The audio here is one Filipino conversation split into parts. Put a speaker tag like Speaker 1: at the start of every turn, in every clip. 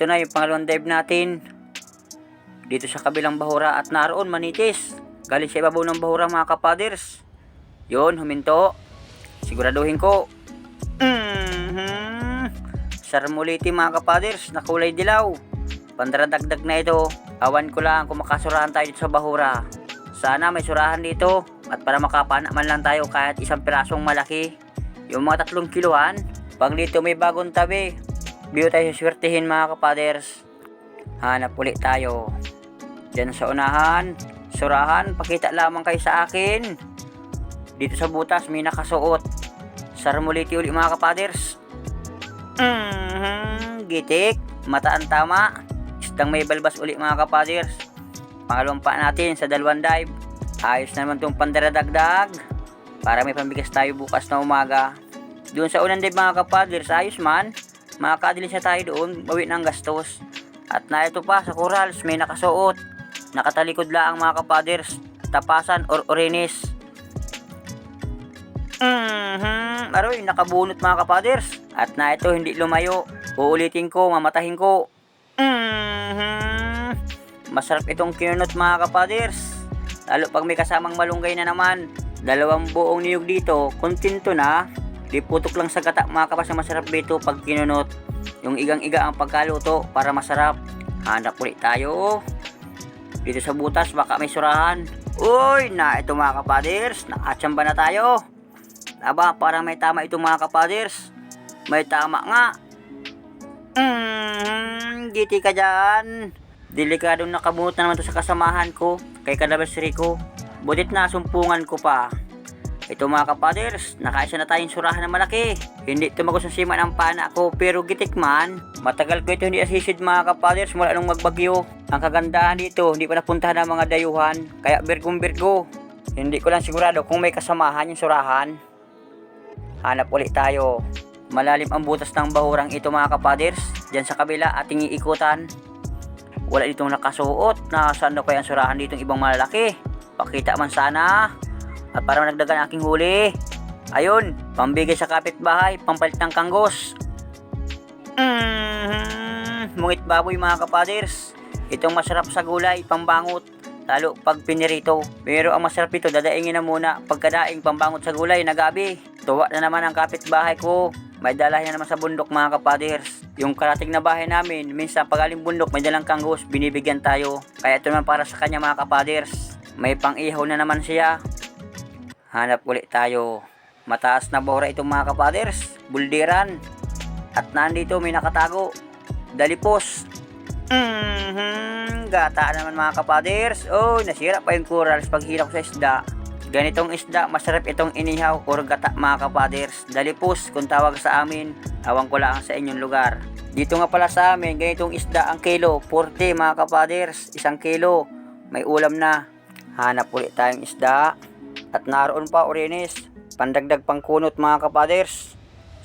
Speaker 1: ito na yung pangalawang dive natin. Dito sa kabilang bahura at naroon manitis. Galing sa ibabaw ng bahura mga kapaders. Yun, huminto. Siguraduhin ko. Mhm. Sarmuliti mga kapaders na kulay dilaw. Pandaradagdag na ito. Awan ko lang kung makasurahan tayo dito sa bahura. Sana may surahan dito. At para makapana man lang tayo kahit isang pirasong malaki. Yung mga tatlong kiluhan. Pag dito may bagong tabi. Biyo tayo swertihin mga kapaders. Hanap ulit tayo. Diyan sa unahan. Surahan, pakita lamang kayo sa akin. Dito sa butas may nakasuot. Sarmuliti ulit mga kapaders. Mhm, gitik. Mataan tama. Isdang may balbas ulit mga kapaders. Pangalawang pa natin sa dalawang dive. Ayos na naman itong pandaradagdag. Para may pambigas tayo bukas na umaga. Doon sa unang dive mga kapaders, ayos man. Makakadilis na tayo doon, bawi ng gastos. At na ito pa sa corals, may nakasuot. Nakatalikod lang mga kapaders. Tapasan or orinis. Mhm, aroy, nakabunot mga kapaders. At na ito, hindi lumayo. Uulitin ko, mamatahin ko. Mhm. Masarap itong kinunot mga kapaders. Lalo pag may kasamang malunggay na naman. Dalawang buong niyog dito, kontento na. Di putok lang sa gata mga kapas masarap dito pag kinunot. Yung igang-iga ang pagkaluto para masarap. Hanap ulit tayo. Dito sa butas baka may surahan. Uy, na ito mga kapaders. Nakatsamba na tayo. Aba, para may tama ito mga kapaders. May tama nga. Mm, giti ka dyan. Delikadong nakabunot na naman to sa kasamahan ko. Kay Kadabasri ko. Butit na sumpungan ko pa. Ito mga kapaders, nakaisa na tayong surahan na malaki. Hindi tumagos sa sima ng pana ko pero gitik man. Matagal ko ito hindi asisid mga kapaders mula nung magbagyo. Ang kagandahan dito, hindi pa napuntahan ng mga dayuhan. Kaya birgong birgo. Hindi ko lang sigurado kung may kasamahan yung surahan. Hanap ulit tayo. Malalim ang butas ng bahurang ito mga kapaders. Diyan sa kabila ating iikutan. Wala ditong nakasuot na saan na kaya ang surahan ditong ibang malalaki. Pakita man sana. At para nagdagan aking huli. Ayun, pambigay sa kapitbahay, pampalit ng kanggos. Mm-hmm. Mungit baboy mga kapaders. Itong masarap sa gulay, pambangot. Lalo pag pinirito. Pero ang masarap ito, dadaingin na muna. Pagkadaing pambangot sa gulay, nagabi. Tuwa na naman ang kapitbahay ko. May dalahin na naman sa bundok mga kapaders. Yung karating na bahay namin, minsan pag aling bundok, may dalang kanggos, binibigyan tayo. Kaya ito naman para sa kanya mga kapaders. May pang-ihaw na naman siya. Hanap ulit tayo. Mataas na bora itong mga kapaders. Buldiran. At nandito may nakatago. Dalipos. Mhm. Gata naman mga kapaders. Oh, nasira pa yung corals pag hilak sa isda. Ganitong isda, masarap itong inihaw or gata mga kapaders. Dalipos kung tawag sa amin. Awang ko lang sa inyong lugar. Dito nga pala sa amin, ganitong isda ang kilo. 40 mga kapaders. Isang kilo. May ulam na. Hanap ulit tayong isda. At naroon pa orinis. Pandagdag pang kunot mga kapaders.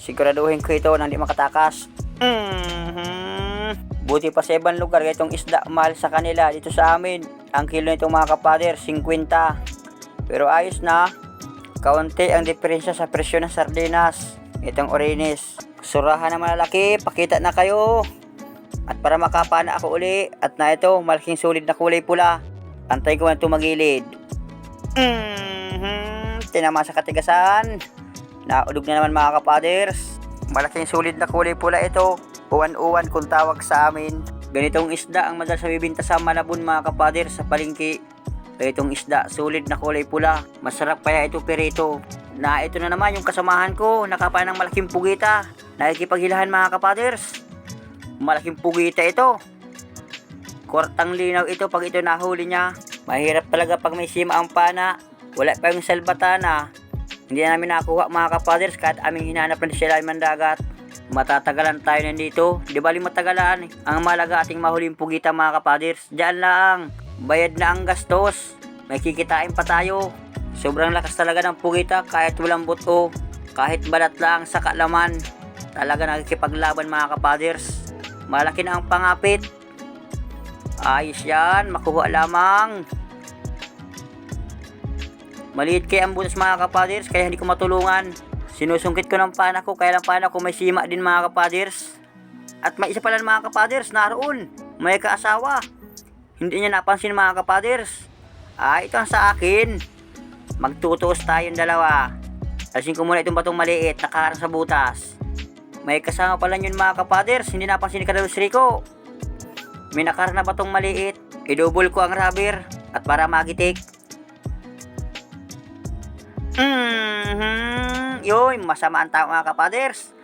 Speaker 1: Siguraduhin ko ito na hindi makatakas. Mhm. Buti pa sa ibang lugar itong isda mahal sa kanila dito sa amin. Ang kilo nitong mga kapaders 50. Pero ayos na. Kaunti ang diferensya sa presyo ng sardinas. Itong orinis. Surahan na malalaki, pakita na kayo. At para makapana ako uli, at na ito, malaking sulit na kulay pula. Antay ko na ito magilid. Tinama sa katigasan. Naudog na naman mga kapaders. Malaking sulit na kulay pula ito. Uwan-uwan kung tawag sa amin. Ganitong isda ang madalas bibinta sa Malabon mga kapaders sa palengke. Ganitong isda, sulit na kulay pula. Masarap kaya ito perito. Na ito na naman yung kasamahan ko. Nakapay ng malaking pugita. Nakikipaghilahan mga kapaders. Malaking pugita ito. Kortang linaw ito pag ito nahuli niya. Mahirap talaga pag may sima ang pana. Wala pa yung salbatana. Hindi na namin nakuha mga kapaders kahit aming hinanap na sila ng dagat. Matatagalan tayo nandito. Di bali matagalan. Ang malaga ating mahuling pugita mga kapaders. Diyan lang. Bayad na ang gastos. May kikitain pa tayo. Sobrang lakas talaga ng pugita kahit walang buto. Kahit balat lang sa kalaman. Talaga nakikipaglaban mga kapaders. Malaki na ang pangapit. Ayos yan, makuha lamang. Maliit kaya ang butas mga kapaders, kaya hindi ko matulungan. Sinusungkit ko ng pana ko, kaya lang pana ko may sima din mga kapaders. At may isa pala mga kapaders, naroon. May kaasawa. Hindi niya napansin mga kapaders. Ah, ito ang sa akin. Magtutuos tayong dalawa. Alisin ko muna itong batong maliit, nakaharang sa butas. May kasama pala yun mga kapaders, hindi napansin ni Kadalos Rico. May nakaharang na batong maliit, idubol ko ang rubber at para magitik. Mhm, yun, masama ang tao mga kapaders.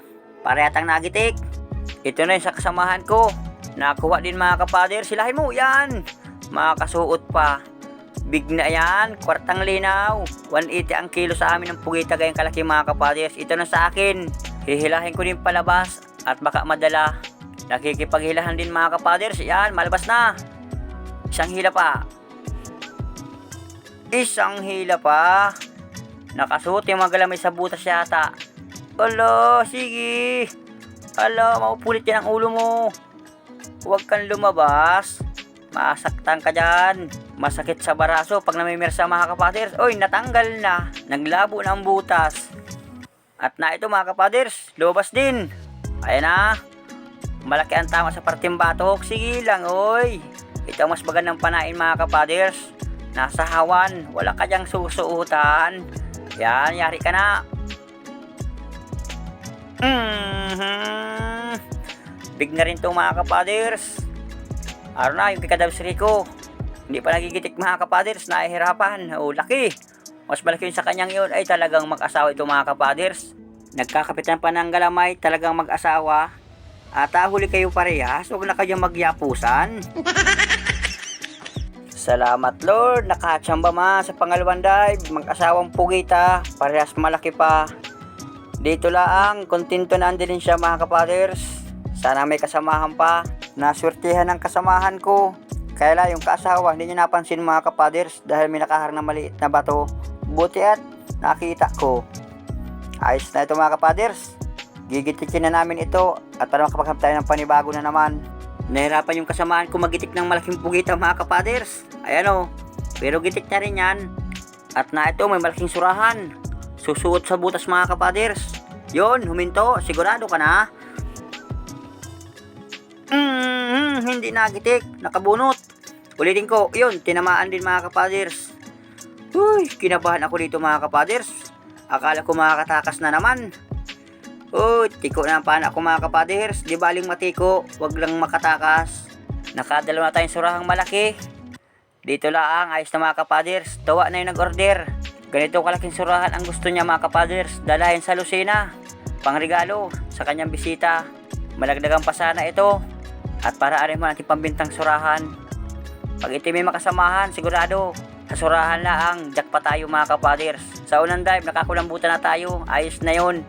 Speaker 1: Parehas ang nagitik. Ito na yung sa kasamahan ko. Nakuha din mga kapaders, silahin mo, yan. Makakasuot pa. Big na yan, kwartang linaw. 180 ang kilo sa amin ng pugita gayang kalaki mga kapaders. Ito na sa akin. Hihilahin ko din palabas at baka madala. Nakikipaghilahan din mga kapaders. Yan, malabas na. Isang hila pa. Isang hila pa. Nakasuot yung mga galamay sa butas yata. Alo, sige. Alo, maupulit yan ang ulo mo. Huwag kang lumabas. Masaktan ka dyan. Masakit sa baraso pag namimirsa mga kapaders. Oy, natanggal na. Naglabo na ang butas. At na ito mga kapaders, lumabas din. Ayan na. Malaki ang tama sa parting batok. Sige lang, oy. Ito mas magandang panain mga kapaders. Nasa hawan, wala ka dyang susuutan. Yan, yari ka na. Mhm. Big na rin to mga kapaders. Araw na, yung kikadabs Rico. Hindi pa nagigitik mga kapaders, nahihirapan. O, laki. Mas malaki yun sa kanyang yun ay talagang mag-asawa ito mga kapaders. Nagkakapitan pa ng galamay, talagang mag-asawa. At ah, huli kayo parehas, huwag na kayong magyapusan. Salamat Lord, nakachamba ma sa pangalawang dive, mag-asawang pugita, parehas malaki pa. Dito lang, kontento na din siya mga kapaders. Sana may kasamahan pa. Naswertihan ng kasamahan ko. Kaya lang yung kaasawa, hindi niya napansin mga kapaders dahil may nakaharang na maliit na bato. Buti at nakita ko. Ayos na ito mga kapaders. Gigitikin na namin ito at para makapaghamp tayo ng panibago na naman. Nahirapan yung kasamaan ko magitik ng malaking pugita mga kapaders. Ayan o. Pero gitik na rin yan. At na ito may malaking surahan. Susuot sa butas mga kapaders. Yon, huminto. Sigurado ka na. Mm, hindi nagitik. Nakabunot. Ulitin ko. Yun, tinamaan din mga kapaders. Uy, kinabahan ako dito mga kapaders. Akala ko makakatakas na naman. Uy, tiko na ang pana ko mga kapaders. Di baling matiko, wag lang makatakas. Nakadalawa na tayong surahang malaki. Dito lang, ayos na mga kapaders. Tawa na yung nag-order. Ganito kalaking surahan ang gusto niya mga kapaders. Dalahin sa Lucena. Pangregalo sa kanyang bisita. Malagdagan pa sana ito. At para arin mo natin pambintang surahan. Pag ito may makasamahan, sigurado. Sa surahan lang, jack pa tayo mga kapaders. Sa unang dive, nakakulambutan na tayo. Ayos na yun.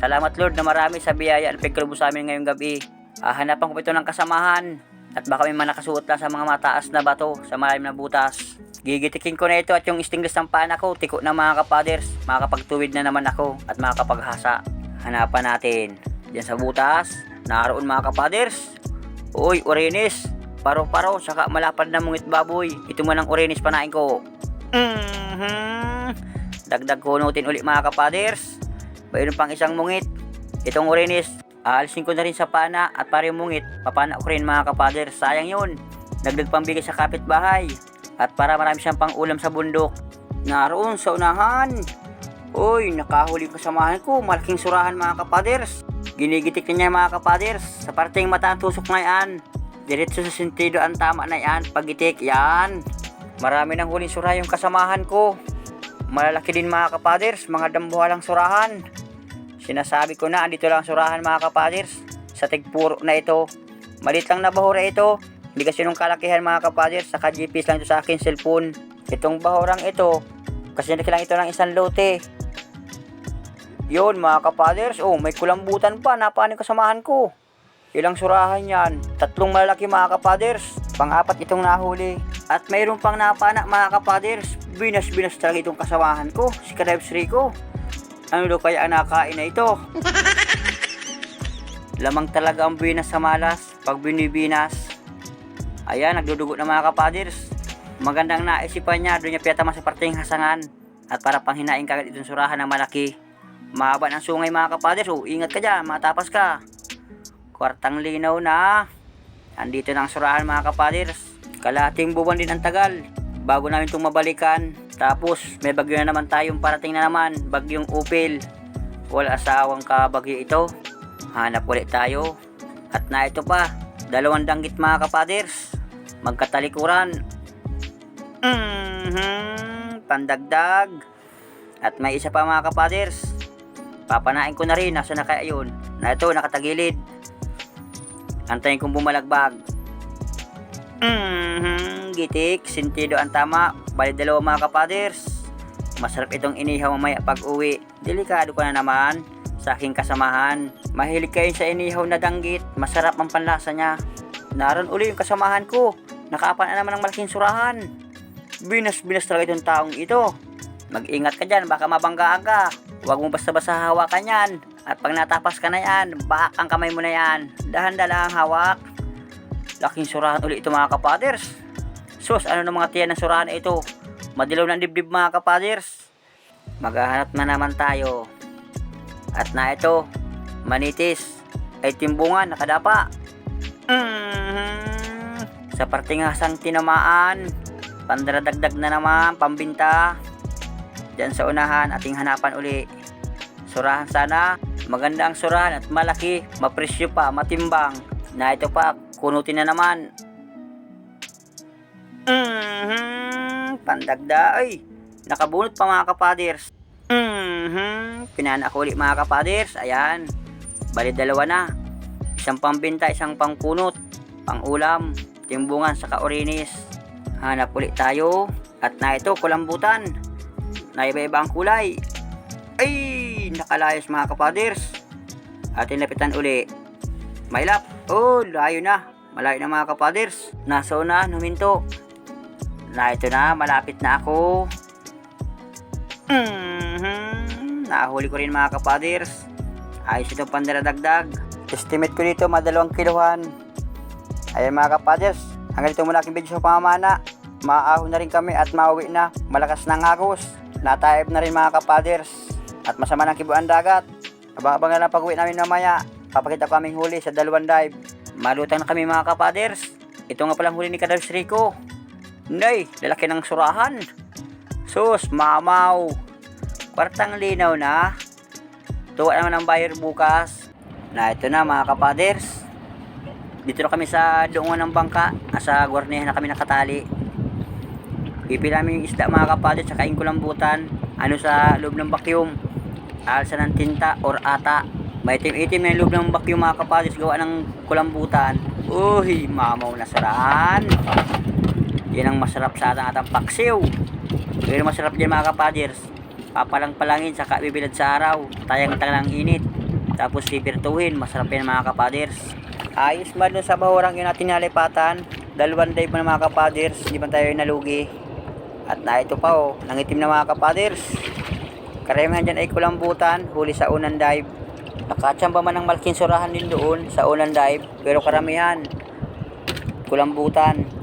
Speaker 1: Salamat Lord na marami sa biyaya at pagkalubo sa amin ngayong gabi. Ah, hanapan ko ito ng kasamahan. At baka may manakasuot lang sa mga mataas na bato sa malalim na butas. Gigitikin ko na ito at yung stingless ng pana ko, tiko na mga kapaders. Makakapagtuwid na naman ako at makakapaghasa. Hanapan natin. Diyan sa butas, naroon mga kapaders. Uy, orinis. Paro-paro, saka malapad na mungit baboy. Ito mo ng orinis panain ko. Mhm. Dagdag kunutin uli mga kapaders. Mayroon pang isang mungit. Itong orinis, aalisin ko na rin sa pana at para yung mungit, papana ko rin mga kapaders. Sayang yun. Dagdag pambigay sa kapitbahay. At para marami siyang pang ulam sa bundok. Naroon sa unahan. Uy, nakahuli yung kasamahan ko. Malaking surahan mga kapaders. Ginigitik niya mga kapaders. Sa parteng mata ang tusok na yan. Diretso sa sentido ang tama na yan. Pagitik, yan. Marami nang huling sura yung kasamahan ko. Malalaki din mga kapaders, mga dambuhalang surahan. Sinasabi ko na, andito lang ang surahan mga kapaders. Sa tigpuro na ito. Malit lang na bahura ito. Hindi kasi nung kalakihan mga kapaders, saka GPS lang ito sa akin cellphone. Itong bahurang ito, kasi nakilang ito ng isang lote. Yun mga kapaders, oh may kulambutan pa, napanin kasamahan ko. Ilang surahan yan, tatlong malaki mga kapaders, pang-apat itong nahuli. At mayroon pang napana mga kapaders, binas-binas talaga itong kasamahan ko, si Kadebs Rico. Ano daw kaya ang nakain na ito? Lamang talaga ang binas sa malas pag binibinas. Ayan, nagdudugo na mga kapaders. Magandang naisipan niya, doon niya piyatama sa parteng hasangan. At para panghinain kagad itong surahan ng malaki. Mahaba ng sungay mga kapaders, oh, ingat ka dyan, matapas ka. kwartang linaw na. Andito na ang surahan mga kapaders. Kalahating buwan din ang tagal. Bago namin itong mabalikan. Tapos may bagyo na naman tayong parating na naman. Bagyong upil. Wala asawang kabagyo ito. Hanap ulit tayo. At na ito pa. Dalawang danggit mga kapaders. Magkatalikuran. Mhm, pandagdag. At may isa pa mga kapaders. Papanain ko na rin. Nasa na kaya yun? Na ito, nakatagilid. Antayin kong bumalagbag. Mhm, gitik. Sintido ang tama. Bali dalawa mga kapaders. Masarap itong inihaw mamaya pag uwi. Delikado ka na naman sa aking kasamahan. Mahilig kayo sa inihaw na danggit. Masarap ang panlasa niya. Naroon uli yung kasamahan ko. Nakaapan na naman ng malaking surahan. Binas-binas talaga itong taong ito. Mag-ingat ka dyan, baka mabanggaan ka. Huwag mo basta-basta hawakan yan. At pag natapas ka na yan, bak ang kamay mo na yan. Dahan-dala ang hawak. Laking surahan uli ito mga kapaders. Sus, ano ng mga tiyan ng surahan na ito? Madilaw ng dibdib mga kapaders. Maghahanap na naman tayo. At na ito, manitis. Ay timbungan, nakadapa. Mhm. Sa partingasang tinamaan, pandaradagdag na naman, pambinta. Diyan sa unahan, ating hanapan uli. Surahan sana, maganda ang surahan at malaki, mapresyo pa, matimbang. Na ito pa, kunutin na naman. Mhm. Pandagda, ay. Nakabunot pa mga kapaders. Mhm. Pinana ko ulit mga kapaders. Ayan. Bali dalawa na. Isang pambinta, isang pangkunot. Pangulam, timbungan sa kaorinis. Hanap ulit tayo. At na ito, kulambutan. Na iba-iba ang kulay. Ay, nakalayas mga kapaders. At tinapitan uli. Mailap. Oh, layo na. Malayo na mga kapaders. Nasa unahan, huminto. Na ito na, malapit na ako. Mhm. Nahuli ko rin mga kapaders. Ayos itong pandaradagdag. Estimate ko dito madalawang kiluhan. Ayan mga kapaders. Hanggang dito muna aking video sa pamamana. Maahon na rin kami at mauwi na. Malakas ng agos. Natayab na rin mga kapaders. At masama ng kibuan dagat. Abang-abang na lang pag uwi namin mamaya. Papakita ko kaming huli sa dalawang dive. Malutang na kami mga kapaders. Ito nga palang huli ni Kadals Rico. Nay, lalaki ng surahan. Sus, mamaw. Kwartang linaw na. Tuwa naman ang buyer bukas. Na ito na mga kapaders. Dito na kami sa doongan ng bangka. Nasa gwarnihan na kami nakatali. Pipila namin yung isda mga kapaders sa kain kulambutan. Ano sa loob ng vacuum. Alsa ng tinta or ata. May itim-itim na yung loob ng vacuum mga kapaders gawa ng kulambutan. Uy, mamaw na saraan. Yan ang masarap sa atang atang paksiw. Pero masarap din mga kapaders. Papalang-palangin saka bibilad sa araw. Tayang-tayang ng init. Tapos pipirtuhin. Masarap yan mga kapaders. Ayos man dun sa bahurang yun natin nalipatan. Dalawang dive na mga kapaders. Hindi man tayo nalugi. At na ito pa oh. Nangitim na mga kapaders. Karamihan dyan ay kulambutan. Huli sa unang dive. Nakatsamba man ng malaking surahan din doon sa unang dive. Pero karamihan. Kulambutan.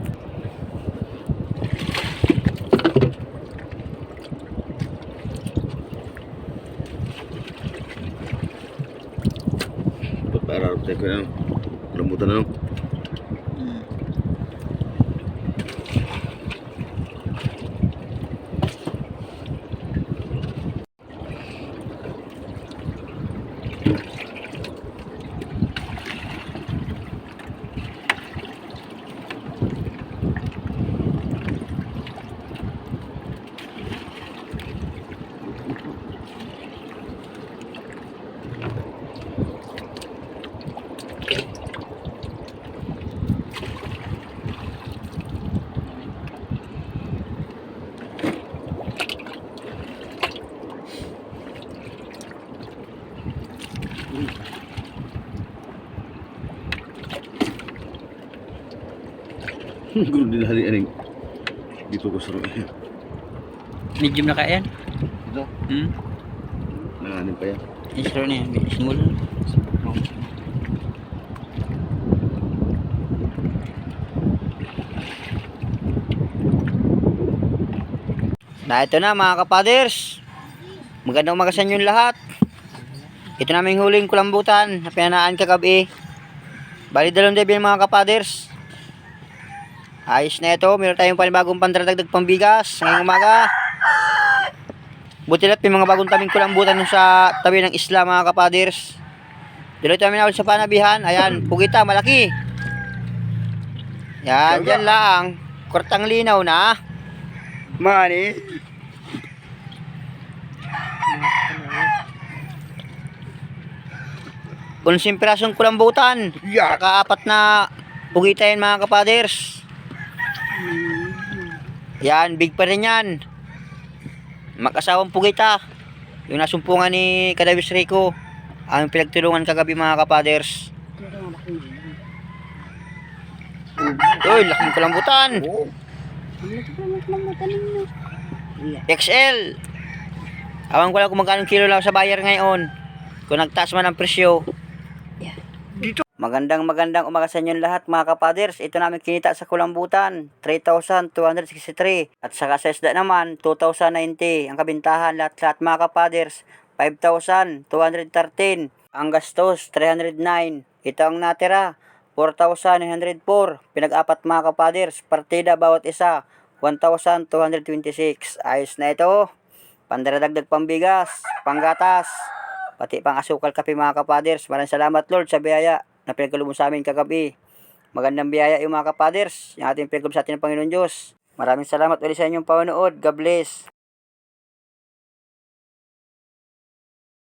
Speaker 2: Para tayo ko na. Lambutan na. no? Guru din hari ini. Dito ko sa roon.
Speaker 1: Medium na kaya yan.
Speaker 2: Ito.
Speaker 1: Hmm?
Speaker 2: Nanganin pa yan.
Speaker 1: Isro na yan. Small. Na ito na mga kapaders. Magandang umaga sa inyong lahat. Ito naming huling kulambutan na pinanaan kagabi. Bali dalawang debil mga kapaders. Ayos na ito. Meron tayong panibagong pandradagdag pambigas ngayong umaga. Buti lahat may mga bagong taming kulambutan sa tabi ng isla mga kapaders. Dito namin ako sa panabihan. Ayan, pugita, malaki. Yan, dyan lang. Kurtang linaw na.
Speaker 2: Mani.
Speaker 1: Kung pirasong kulambutan.
Speaker 2: Yak.
Speaker 1: Saka apat na pugita yan mga kapaders. Yan, big pa rin yan. Mag-asawang pugita. Yung nasumpungan ni Kadawis Rico. Ang pinagtulungan kagabi mga kapaders. Uy, laking kulambutan.
Speaker 2: Oh.
Speaker 1: XL. Awan ko lang kung magkano kilo lang sa buyer ngayon. Kung nagtaas man ang presyo. Magandang magandang umaga sa inyong lahat mga kapaders. Ito namin kinita sa kulambutan. 3,263. At sa kasesda naman, 2,090. Ang kabintahan lahat-lahat mga kapaders, 5,213. Ang gastos, 309. Ito ang natira, 4,904. Pinag-apat mga kapaders, partida bawat isa, 1,226. Ayos na ito. Pandaradagdag pambigas, panggatas, pati pang asukal kape mga kapaders. Maraming salamat Lord sa biyaya na pinagkalubon sa amin kagabi. Magandang biyaya yung mga kapaders, yung ating pinagkalubon sa atin ng Panginoon Diyos. Maraming salamat ulit sa inyong panonood. God bless.